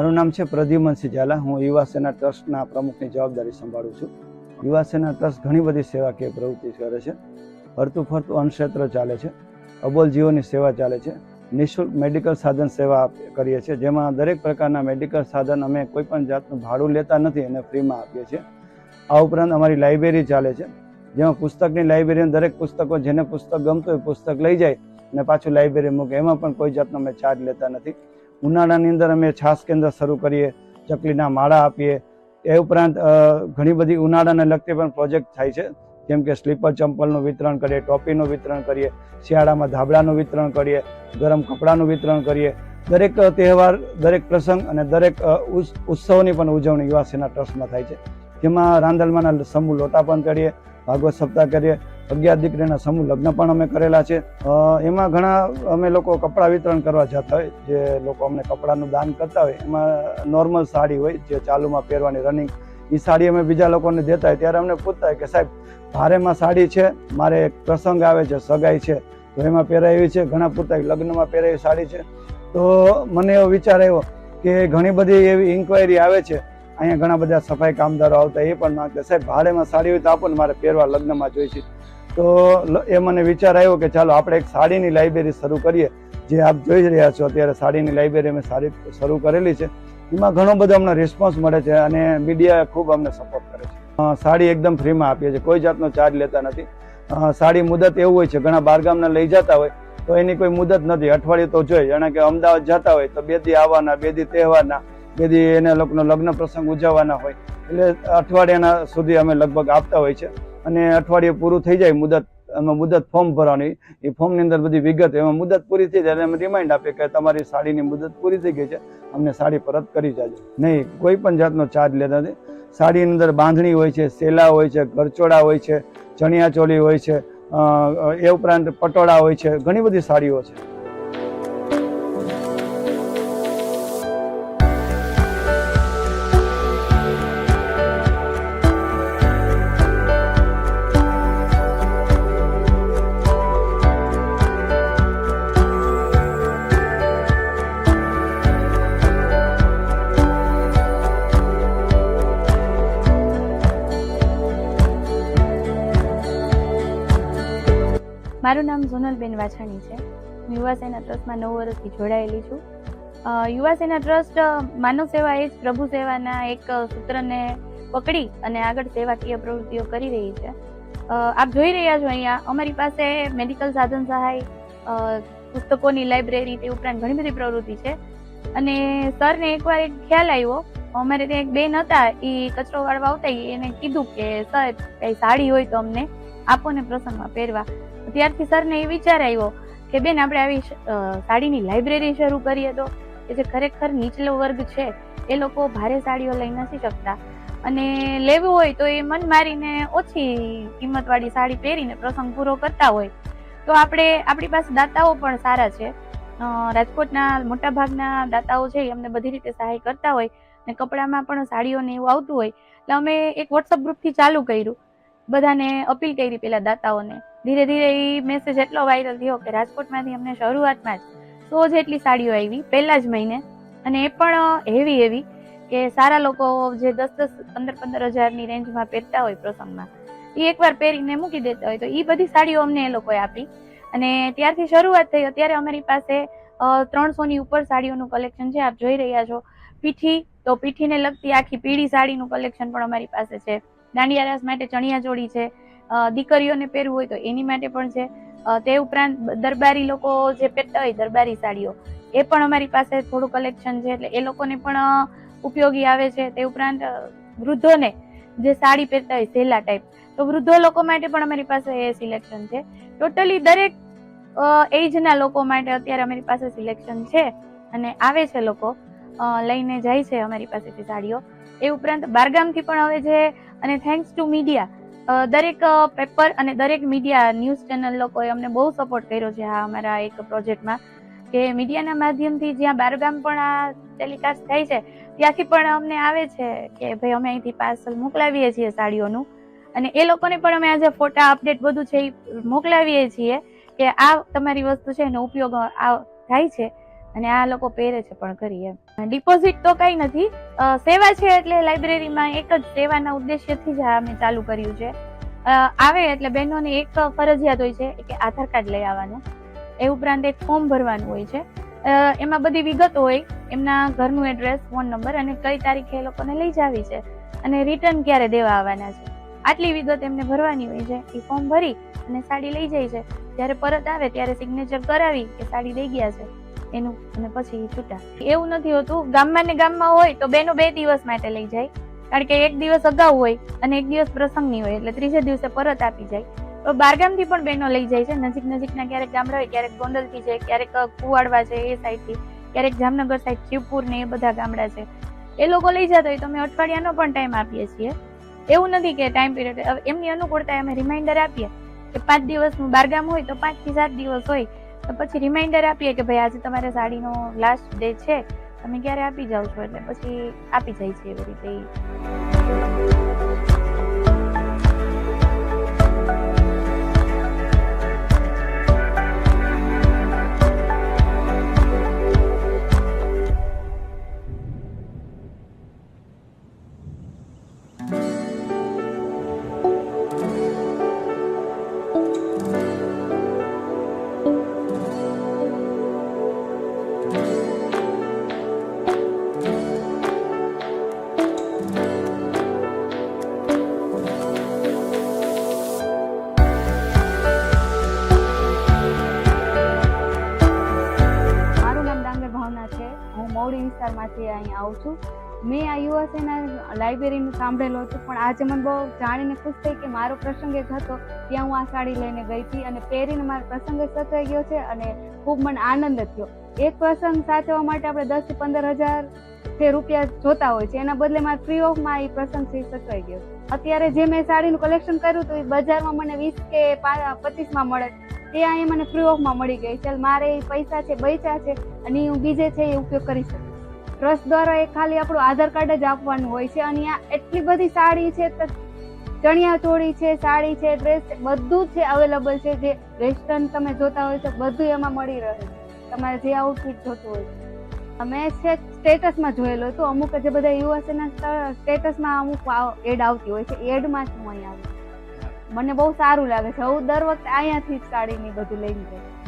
મારું નામ છે પ્રદ્યુમનસિંહ ઝાલા હું યુવા સેના ટ્રસ્ટના પ્રમુખની જવાબદારી સંભાળું છું. યુવા સેના ટ્રસ્ટ ઘણી બધી સેવાકીય પ્રવૃત્તિ કરે છે. ફરતું ફરતું અન્નક્ષેત્ર ચાલે છે. અબોલ જીવોની સેવા ચાલે છે. નિઃશુલ્ક મેડિકલ સાધન સેવા કરીએ છીએ. જેમાં દરેક પ્રકારના મેડિકલ સાધન અમે કોઈપણ જાતનું ભાડું લેતા નથી અને ફ્રીમાં આપીએ છીએ. આ ઉપરાંત અમારી લાઇબ્રેરી ચાલે છે. જેમાં પુસ્તકની લાઇબ્રેરીમાં દરેક પુસ્તકો જેને પુસ્તક ગમતું હોય પુસ્તક લઈ જાય અને પાછું લાઇબ્રેરી મૂકે. એમાં પણ કોઈ જાતનો અમે ચાર્જ લેતા નથી. ઉનાળાની અંદર અમે છાસ કેન્દ્ર શરૂ કરીએ, ચકલીના માળા આપીએ. એ ઉપરાંત ઘણી બધી ઉનાળાને લગતી પણ પ્રોજેક્ટ થાય છે. જેમ કે સ્લીપર ચંપલનું વિતરણ કરીએ, ટોપીનું વિતરણ કરીએ, શિયાળામાં ધાબળાનું વિતરણ કરીએ, ગરમ કપડાનું વિતરણ કરીએ. દરેક તહેવાર, દરેક પ્રસંગ અને દરેક ઉત્સવની પણ ઉજવણી યુવા સેના ટ્રસ્ટમાં થાય છે. જેમાં રાંદલમાના સમૂહ લોટા પણ કરીએ, ભાગવત સપ્તાહ કરીએ અગિયાર દીકરીના સમૂહ લગ્ન પણ અમે કરેલા છે. એમાં ઘણા અમે લોકો કપડાં વિતરણ કરવા જતા હોય, જે લોકો અમને કપડાનું દાન કરતા હોય, એમાં નોર્મલ સાડી હોય, જે ચાલુમાં પહેરવાની રનિંગ એ સાડી અમે બીજા લોકોને દેતા હોય, ત્યારે અમને પૂછતા હોય કે સાહેબ, ભારેમાં સાડી છે, મારે એક પ્રસંગ આવે છે, સગાઈ છે, તો એમાં પહેરાવી છે, ઘણા પૂરતા લગ્નમાં પહેરાવી સાડી છે. તો મને એવો વિચાર આવ્યો કે ઘણી બધી એવી ઇન્ક્વાયરી આવે છે, અહીંયા ઘણા બધા સફાઈ કામદારો આવતા એ પણ માગતા સાહેબ ભાડેમાં સાડી હોય તો આપો ને, મારે પહેરવા લગ્નમાં જોઈ છે. તો એ મને વિચાર આવ્યો કે ચાલો આપણે એક સાડીની લાઇબ્રેરી શરૂ કરીએ. જે આપ જોઈ રહ્યા છો, અત્યારે સાડીની લાઇબ્રેરી અમે સારી શરૂ કરેલી છે. એમાં ઘણો બધો અમને રિસ્પોન્સ મળે છે અને મીડિયા ખૂબ અમને સપોર્ટ કરે છે. સાડી એકદમ ફ્રીમાં આપીએ છીએ. કોઈ જાતનો ચાર્જ લેતા નથી. સાડી મુદત એવું હોય છે, ઘણા બારગામના લઈ જતા હોય, તો એની કોઈ મુદત નથી. અઠવાડિયું તો જોઈએ જાણે કે અમદાવાદ જતા હોય, તો બે દી આવવાના બે દી તહેવારના બે દી એને લોકોનો લગ્ન પ્રસંગ ઉજવવાના હોય. એટલે અઠવાડિયાના સુધી અમે લગભગ આપતા હોય છે. અને અઠવાડિયે પૂરું થઈ જાય મુદત, એમાં મુદત ફોર્મ ભરવાની. એ ફોર્મની અંદર બધી વિગત, એમાં મુદત પૂરી થઈ જાય અમે રિમાઇન્ડ આપીએ કે તમારી સાડીની મુદત પૂરી થઈ ગઈ છે, અમને સાડી પરત કરી જાજો. નહીં, કોઈ પણ જાતનો ચાર્જ લેતા નથી. સાડીની અંદર બાંધણી હોય છે, સેલા હોય છે ગરચોડા હોય છે ચણિયા ચોલી હોય છે એ ઉપરાંત પટોળા હોય છે, ઘણી બધી સાડીઓ છે. મારું નામ સોનલબેન વાછાણી છે. હું યુવા સેના ટ્રસ્ટમાં નવ વર્ષથી જોડાયેલી છું. યુવા સેના ટ્રસ્ટ માનવ સેવા એ જ પ્રભુ સેવાના એક સૂત્રને પકડી અને આગળ સેવાકીય પ્રવૃત્તિઓ કરી રહી છે. આપ જોઈ રહ્યા છો અહીંયા, અમારી પાસે મેડિકલ સાધન સહાય પુસ્તકોની લાઇબ્રેરી તે ઉપરાંત ઘણી બધી પ્રવૃત્તિ છે. અને સરને એકવાર એક ખ્યાલ આવ્યો, અમારે ત્યાં એક બેન હતા, એ કચરો વાળવા આવતા એને કીધું કે, સર, કઈ સાડી હોય તો અમને આપો ને પ્રસંગમાં પહેરવા. ત્યારથી સરને એ વિચાર આવ્યો કે બેન, આપણે આવી સાડીની લાઇબ્રેરી શરૂ કરીએ તો કે જે ખરેખર નીચલો વર્ગ છે, એ લોકો ભારે સાડીઓ લઈ નથી શકતા. અને લેવું હોય તો એ મન મારીને ઓછી કિંમતવાળી સાડી પહેરીને પ્રસંગ પૂરો કરતા હોય. તો આપણે, આપણી પાસે દાતાઓ પણ સારા છે. રાજકોટના મોટા ભાગના દાતાઓ છે એ અમને બધી રીતે સહાય કરતા હોય ને કપડામાં પણ સાડીઓને એવું આવતું હોય. એટલે અમે એક વોટ્સઅપ ગ્રુપથી ચાલુ કર્યું. બધાને અપીલ કરી પેલા દાતાઓને. ધીરે ધીરે એ મેસેજ એટલો વાયરલ થયો કે રાજકોટમાંથી અમને શરૂઆતમાં જ સો જેટલી સાડીઓ આવી, પહેલા જ મહિને. અને એ પણ હેવી હેવી કે સારા લોકો જે દસ દસ, પંદર પંદર હજારની રેન્જમાં પહેરતા હોય પ્રસંગમાં એ એકવાર પહેરીને મૂકી દેતા હોય તો એ બધી સાડીઓ અમને એ લોકોએ આપી. અને ત્યારથી શરૂઆત થઈ, અત્યારે અમારી પાસે ત્રણસોની ઉપર સાડીઓનું કલેક્શન છે. આપ જોઈ રહ્યા છો, પીઠી, તો પીઠીને લગતી આખી પીળી સાડીનું કલેક્શન પણ અમારી પાસે છે. દાંડિયા રાસ માટે ચણિયા ચોળી છે દીકરીઓને પહેરવું હોય તો એની માટે પણ છે. તે ઉપરાંત દરબારી લોકો જે પહેરતા હોય દરબારી સાડીઓ, એ પણ અમારી પાસે થોડું કલેક્શન છે એટલે એ લોકોને પણ ઉપયોગી આવે છે. તે ઉપરાંત વૃદ્ધોને જે સાડી પહેરતા હોય સેલા ટાઈપ તો વૃદ્ધો લોકો માટે પણ અમારી પાસે એ સિલેક્શન છે. ટોટલી દરેક એજના લોકો માટે અત્યારે અમારી પાસે સિલેક્શન છે અને આવે છે લોકો લઈને જાય છે અમારી પાસેથી સાડીઓ. એ ઉપરાંત બારગામથી પણ હવે છે અને થેન્ક્સ ટુ મીડિયા દરેક પેપર અને દરેક મીડિયા ન્યૂઝ ચેનલ લોકોએ અમને બહુ સપોર્ટ કર્યો છે આ અમારા એક પ્રોજેક્ટમાં કે મીડિયાના માધ્યમથી જ્યાં બારગામ પણ આ ટેલિકાસ્ટ થાય છે, ત્યાંથી પણ અમને આવે છે કે ભાઈ અમે અહીંથી પાર્સલ મોકલાવીએ છીએ સાડીઓનું. અને એ લોકોને પણ અમે આજે ફોટા અપડેટ બધું છે એ મોકલાવીએ છીએ કે આ તમારી વસ્તુ છે, એનો ઉપયોગ આ થાય છે અને આ લોકો પહેરે છે પણ કરીએ ડિપોઝિટ તો કઈ નથી. સેવા છે એટલે લાઇબ્રેરીમાં એક જ સેવાના ઉદ્દેશ્યથી જ અમે ચાલુ કર્યું છે. આવે એટલે બહેનોને એક ફરજિયાત હોય છે કે આધાર કાર્ડ લઈ આવવાનું. એ ઉપરાંત એક ફોર્મ ભરવાનું હોય છે. એમાં બધી વિગતો હોય. એમના ઘરનું એડ્રેસ ફોન નંબર અને કઈ તારીખે એ લોકોને લઈ જાવી છે. અને રિટર્ન ક્યારે દેવા આવવાના છે. આટલી વિગત એમને ભરવાની હોય છે. એ ફોર્મ ભરી અને સાડી લઈ જાય છે. જ્યારે પરત આવે ત્યારે સિગ્નેચર કરાવી કે સાડી દઈ ગયા છે. એનું અને પછી છૂટા. એવું નથી હોતું, ગામમાં ને ગામમાં હોય તો બેનો બે દિવસ માટે લઈ જાય. કારણ કે એક દિવસ અગાઉ હોય અને એક દિવસ પ્રસંગની હોય, એટલે ત્રીજે દિવસે પરત આપી જાય. તો બારગામથી પણ બેનો લઈ જાય છે. નજીક નજીકના ક્યારેક ગામડા હોય, ક્યારેક ગોંડલથી છે, ક્યારેક કુવાડવા છે એ સાઈડથી, ક્યારેક જામનગર સાઈડ, શિવપુર ને એ બધા ગામડા છે. એ લોકો લઈ જતા હોય તો અમે અઠવાડિયાનો પણ ટાઈમ આપીએ છીએ. એવું નથી કે ટાઈમ પીરિયડ એમની અનુકૂળતા અમે રિમાઇન્ડર આપીએ કે પાંચ દિવસનું બારગામ હોય તો પાંચથી સાત દિવસ હોય. તો પછી રિમાઇન્ડર આપીએ કે ભાઈ આજે તમારે સાડીનો લાસ્ટ ડે છે. તમે ક્યારે આપી જાઓ છો? એટલે પછી આપી જાય છે એવી રીતે. છું. મેં આ યુવાસેના લાઇબ્રેરીનું સાંભળેલું હતું, પણ આજે મને બહુ જાણીને ખુશ થઈ કે મારો પ્રસંગ એક હતો, ત્યાં હું આ સાડી લઈને ગઈ હતી અને પહેરીને મારો પ્રસંગ જ સચવાઈ ગયો છે અને ખૂબ મને આનંદ થયો. એક પ્રસંગ સાચવવા માટે આપણે દસથી પંદર હજાર જે રૂપિયા જોતા હોય છે, એના બદલે મારે ફ્રી ઓફમાં એ પ્રસંગ છે સચવાઈ ગયો. અત્યારે જે મેં સાડીનું કલેક્શન કર્યું હતું, એ બજારમાં મને વીસ કે પચીસમાં મળે. એ અહીંયા મને ફ્રી ઓફમાં મળી ગઈ ચાલ, મારે એ પૈસા છે બૈચા છે અને હું બીજે છે એ ઉપયોગ કરી શકું. ટ્રસ્ટ દ્વારા એ ખાલી આપણું આધાર કાર્ડ જ આપવાનું હોય છે. અને અહીંયા એટલી બધી સાડી છે ચણિયા ચોળી છે, સાડી છે, ડ્રેસ છે, બધું જ છે અવેલેબલ છે. જે વેસ્ટર્ન તમે જોતા હોય તો બધું એમાં મળી રહે છે. તમારે જે આઉટફિટ જોતું હોય અમે છે સ્ટેટસમાં જોયેલું હતું અમુક જે બધા યુએસએના સ્ટેટસમાં અમુક એડ આવતી હોય છે. એડમાં જ હું અહીંયા મને બહુ સારું લાગે છે. હું દર વખતે અહીંયાથી જ સાડીની બધું લઈને જઈશ